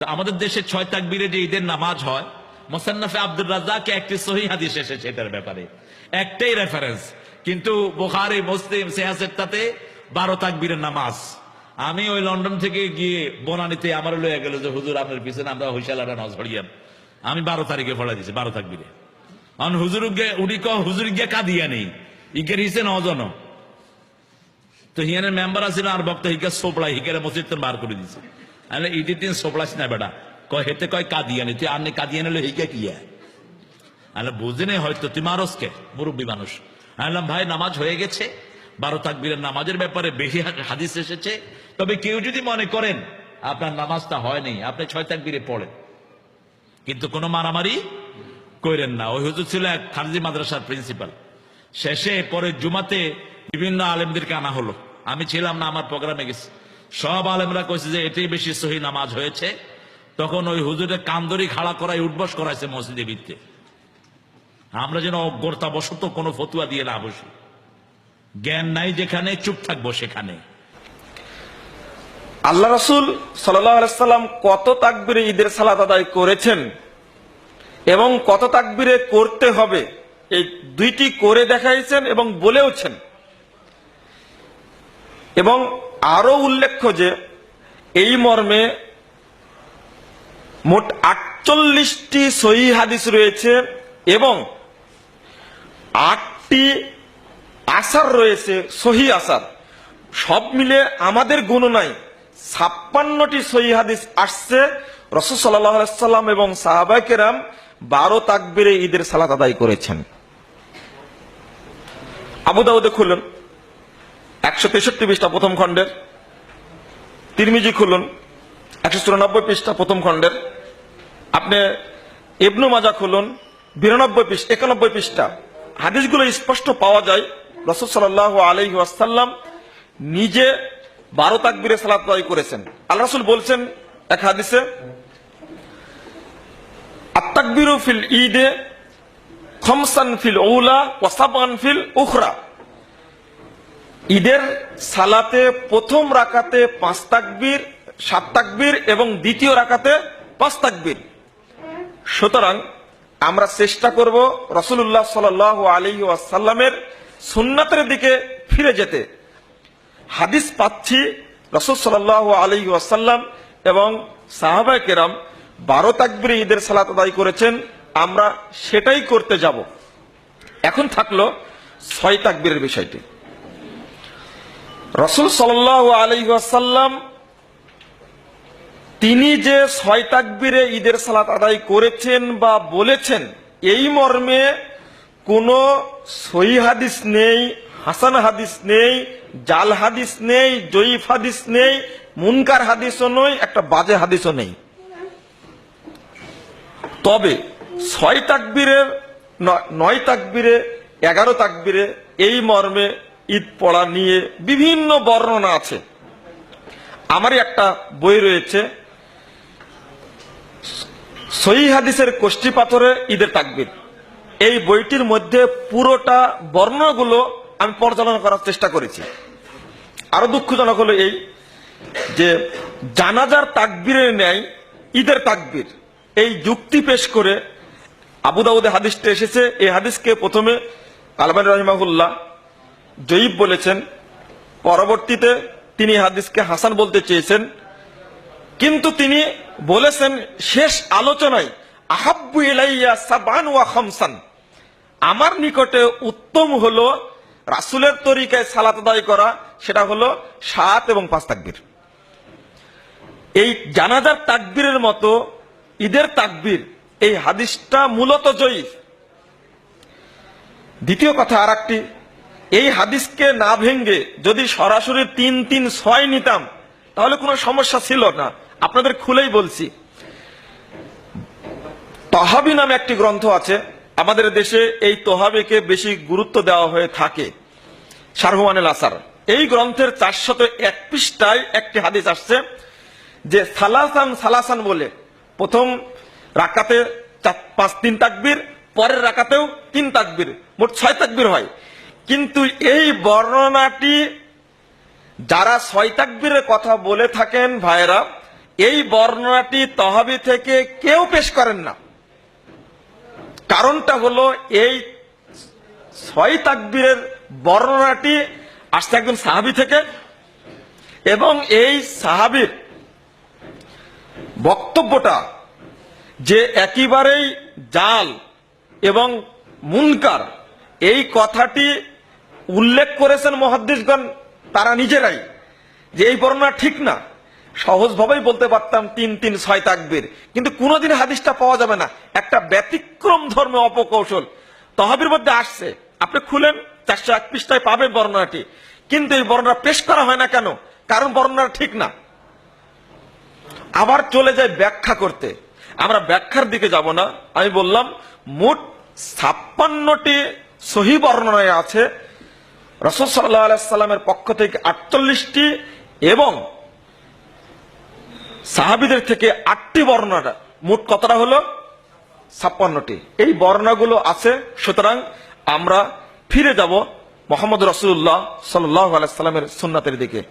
আমাদের দেশে ছয় তাকবীরে যে ঈদের নামাজ হয়, মোসান্নফে আব্দুর রাজ্জাকে একটি সহি হাদিস এসেছে এটার ব্যাপারে। একটাই রেফারেন্স কিন্তু বোখারি, মুসলিম সিয়াসেরটাতে বারো তাকবীরের নামাজ। আমি ওই লন্ডন থেকে গিয়ে বনানিতে আমার লয়ে গেল যে, হুজুর, আপনার পিছনে আমরা হুইশালাটা নজ হরিয়াম আমি বারো তারিখে ফলা দিছি, বারো তাকবীরে। কারণ হুজুর উনি ক হুজুর গিয়ে কাঁদিয়া নেই ইকের হিসে নজন। তো হিয়ানের মেম্বার আছিল আর বক্তা হিকা সোপড়া হিকারে মসজিদ বার করে দিছে। আরে ইটি তিন সোপড়াস না বেটা কয় হেতে কয় কাদিয়ানি, তুই নেই হয়তো তুই মারসকে, মুরব্বী মানুষ। ভাই, নামাজ হয়ে গেছে। বারো নামাজের ব্যাপারে বেশি হাদিস এসেছে। তবে কেউ যদি মনে করেন, আপনার নামাজটা হয়নি, আপনি ছয় তাকবীরে পড়েন। কিন্তু কোনো মারামারি কইরেন না। ওই হুজুর ছিল এক খারজি মাদ্রাসার প্রিন্সিপাল। শেষে পরে জুমাতে বিভিন্ন আলেমদেরকে আনা হলো। আমি ছিলাম না, আমার প্রোগ্রামে গেছি। সব আলেমরা কইছে যে এটাই বেশি সহি নামাজ হয়েছে। তখন ওই হুজুরের কান্দরি খাড়া করাই উঠবস করাইছে মসজিদে ভিত্তে। আমরা যেন অজ্ঞতা কোনো ফতুয়া দিয়ে না বসি। জ্ঞান নাই যেখানে, চুপ থাকব সেখানে। আল্লাহ রসুল সাল্লাম কত তাকবিরে ঈদের সালাত আদায় করেছেন এবং কত তাকবিরে করতে হবে, এই দুইটি করে দেখাইছেন এবং বলেওছেন। এবং আরও উল্লেখ্য যে, এই মর্মে মোট আটচল্লিশটি সহি হাদিস রয়েছে এবং আটটি আসার রয়েছে সহি আসার। সব মিলে আমাদের গণনায় ছাপ্পান্নটি সহি হাদিস আসছে। রসুল সাল্লাম এবং সাহাবাই কেরাম বারো তাকবিরে ঈদের সালাত আদায় করেছেন। আবু দাউদে খুলুন। একশো তেষট্টি পৃষ্ঠা প্রথম খণ্ডের। তিরমিজি খুলুন, একশো চুরানব্বই পৃষ্ঠা প্রথম খণ্ডের। আপনি ইবনু মাজা খুলুন, বিরানব্বই পৃষ্ঠা, একানব্বই পৃষ্ঠা। হাদিসগুলো স্পষ্ট পাওয়া যায় রসদ সাল্লাহ আলহি আসাল্লাম নিজে বারো তাকবিরে সালাত করেছেন। আল্লাহ রসুল বলছেন এক হাদিসে, আত্তাকবিরু ফিল ঈদে খমসান ফিল ওলা ওয়াসাবান ফিল উখরা। ঈদের সালাতে প্রথম রাকাতে পাঁচ তাকবীর, সাত তাকবীর এবং দ্বিতীয় রাকাতে পাঁচ তাকবীর। সুতরাং আমরা চেষ্টা করব রসুল্লাহ সাল আলী ওয়াসাল্লামের সুন্নাতের দিকে ফিরে যেতে। হাদিস পাচ্ছি রসুল সাল আলী ওয়াসাল্লাম এবং সাহাবায় কেরাম বারো তাকবিরে ঈদের সালাত আদায় করেছেন, আমরা সেটাই করতে যাব। এখন থাকল ছয় তাকবীরের বিষয়টি। রসুল সাল আলী ওয়াসাল্লাম তিনি যে ছয় তাকবিরে ঈদের সালাত আদায় করেছেন বা বলেছেন, এই মর্মে কোন সই হাদিস নেই, হাসান হাদিস নেই, জাল হাদিস নেই, জয়ীফ হাদিস নেই, মুনকার হাদিসও নয়, একটা বাজে হাদিসও নেই। তবে ছয় তাকবীরের নয় তাকবীরে, এগারো তাকবীরে এই মর্মে ঈদ পড়া নিয়ে বিভিন্ন বর্ণনা আছে। আমারই একটা বই রয়েছে। সহি হাদিসের কোষ্ঠী পাথরে ঈদের তাকবির। এই বইটির মধ্যে পুরোটা বর্ণনাগুলো আমি পর্যালোচনা করার চেষ্টা করেছি। আরও দুঃখজনক হলো এই যে জানাজার তাকবীরের ন্যায় ঈদের তাকবীর, এই যুক্তি পেশ করে আবু দাউদে হাদিসটা এসেছে। এই হাদিসকে প্রথমে আলমান রহিমাহুল্লাহ জয়ীব বলেছেন, পরবর্তীতে তিনি হাদিসকে হাসান বলতে চেয়েছেন, কিন্তু তিনি বলেছেন, শেষ আলোচনায়, আহাব্বু ইলাইয়া সাবান ওয়া খামসান। আমার নিকটে উত্তম হলো রাসুলের তরিকায় সালাত আদায় করা, সেটা হলো সাত এবং পাঁচ তাকবীর। এই জানাজার তাকবীরের মতো ঈদের তাকবীর, এই হাদিসটা মূলত জয়ীফ দ্বিতীয় কথা আর একটি এই হাদিসকে না ভেঙ্গে যদি সরাসরি তিন তিন ছয় নিতাম, তাহলে কোনো সমস্যা ছিল না। আপনাদের খুলেই বলছি। তহাবি নামে একটি গ্রন্থ আছে, আমাদের দেশে এই তহাবিকে বেশি গুরুত্ব দেওয়া হয়ে থাকে শারহুমানুল আসার। এই গ্রন্থের চারশত এক পৃষ্ঠায় একটি হাদিস আসছে যে সালাসান সালাসান বলে, প্রথম রাকাতে পাঁচ তিন তাকবির, পরের রাকাতেও তিন তাকবির, মোট ছয় তাকবির হয়। কিন্তু এই বর্ণনাটি যারা ছয় তাকবীরের কথা বলে থাকেন ভাইরা এই বর্ণনাটি তহাবি থেকে কেউ পেশ করেন না। কারণটা হলো এই ছয় তাকবীরের বর্ণনাটি আসছে একজন সাহাবি থেকে এবং এই সাহাবির বক্তব্যটা যে একেবারেই জাল এবং মুনকার, এই কথাটি উল্লেখ করেছেন মহাদ্দিসগণ তারা নিজেরাই, যে এই বর্ণনা ঠিক না। সহজভাবেই বলতে পারতাম, তিন তিন ছয় তাকবীর। কিন্তু কোনোদিন হাদিসটা পাওয়া যাবে না। একটা ব্যতিক্রম ধর্ম অপকৌশল। তহাবির মধ্যে আসছে। আপনি খুলেন, চারশো এক পৃষ্ঠায় পাবেন বর্ণনাটি। কিন্তু এই বর্ণনা পেশ করা হয় না কেন? কারণ বর্ণনা ঠিক না। আবার চলে যায় ব্যাখ্যা করতে। আমরা ব্যাখ্যার দিকে যাব না। আমি বললাম, মোট ছাপ্পান্নটি সহি বর্ণনায় আছে। রসদ সাল্লাহ আলাইসাল্লামের পক্ষ থেকে আটচল্লিশটি এবং সাহাবিদের থেকে আটটি বর্ণনা। মোট কতটা হলো? ছাপ্পান্নটি। এই বর্ণনাগুলো আছে, সুতরাং আমরা ফিরে যাব মোহাম্মদ রসুল্লাহ সাল্লাহ আলাইসাল্লামের সুন্নাতের দিকে।